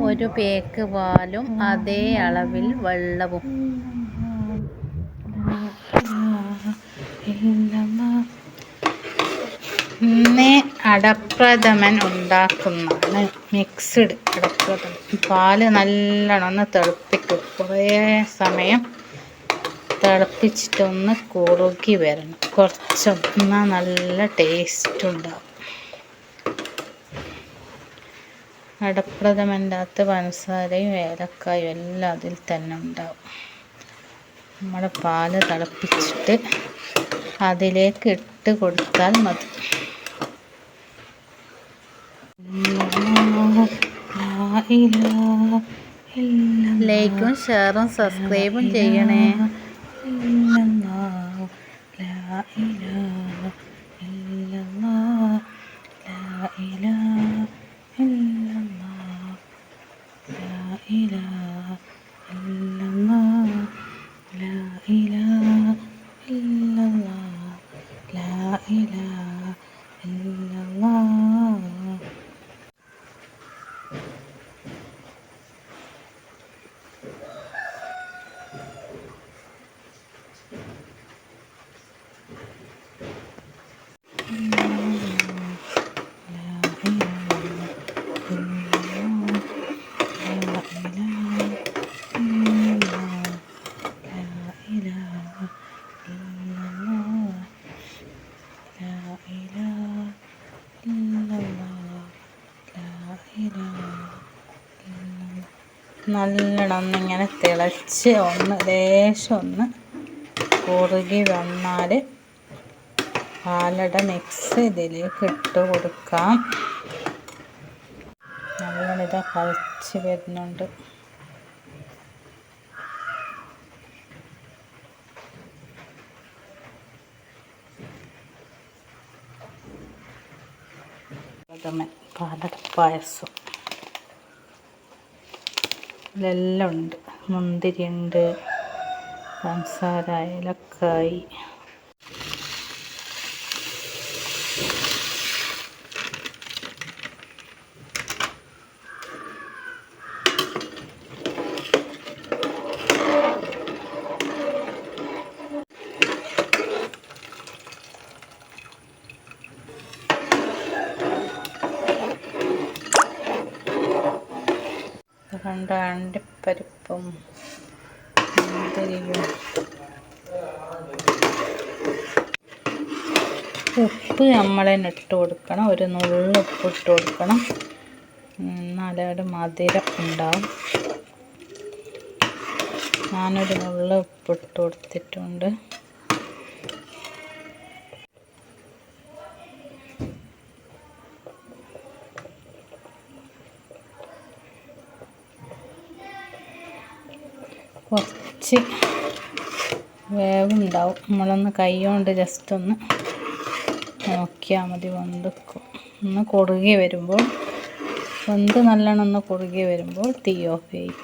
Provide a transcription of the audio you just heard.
ഒരു പേക്ക് പാലും അതേ അളവിൽ വെള്ളവും. അടപ്രഥമൻ ഉണ്ടാക്കുന്നതാണ്. മിക്സ്ഡ് അടപ്രഥമൻ. പാൽ നല്ലോണം ഒന്ന് തിളപ്പിക്കും. കുറേ സമയം തിളപ്പിച്ചിട്ടൊന്ന് കുറുകി വരണം. കുറച്ച് നല്ല ടേസ്റ്റ് ഉണ്ടാവും. അടപ്രഥമന്റെ അകത്ത് പഞ്ചസാരയും ഏലക്കായും എല്ലാം അതിൽ തന്നെ ഉണ്ടാവും നമ്മുടെ പാൽ തിളപ്പിച്ചിട്ട് അതിലേക്ക് ഇട്ട് കൊടുത്താൽ മതി ലൈക്കും ഷെയറും സബ്സ്ക്രൈബും ചെയ്യണേ നല്ലോണം ഇങ്ങനെ തിളച്ച് ഒന്ന് ലേശം ഒന്ന് കുറുകി വന്നാൽ പാലട മിക്സ് ഇതിലേക്ക് ഇട്ട് കൊടുക്കാം. നല്ലോണം ഇതാ കളിച്ച് വരുന്നുണ്ട്. പ്രഥമൻ പാലട പായസം. ഇതിലെല്ലാം ഉണ്ട്. മുന്തിരിയുണ്ട് പഞ്ചസാര ഏലക്കായി. കണ്ട അണ്ടിപ്പരിപ്പും മുന്തിരിയും. ഉപ്പ് നമ്മൾ തന്നെ ഇട്ട് കൊടുക്കണം. ഒരു നുള്ളു ഉപ്പ് ഇട്ട് കൊടുക്കണം. എന്നാലേ മധുരം ഉണ്ടാവും. ഞാനൊരു നുള്ളു ഉപ്പ് ഇട്ട് കൊടുത്തിട്ടുണ്ട്. കുറച്ച് വേവുണ്ടാവും. നമ്മളൊന്ന് കൈ കൊണ്ട് ജസ്റ്റ് ഒന്ന് നോക്കിയാൽ മതി വന്ത് ഒന്ന് കുറുകി വരുമ്പോൾ വെന്ത് നല്ലോണം ഒന്ന് കുറുകി വരുമ്പോൾ തീ ഓഫ് ചെയ്യും.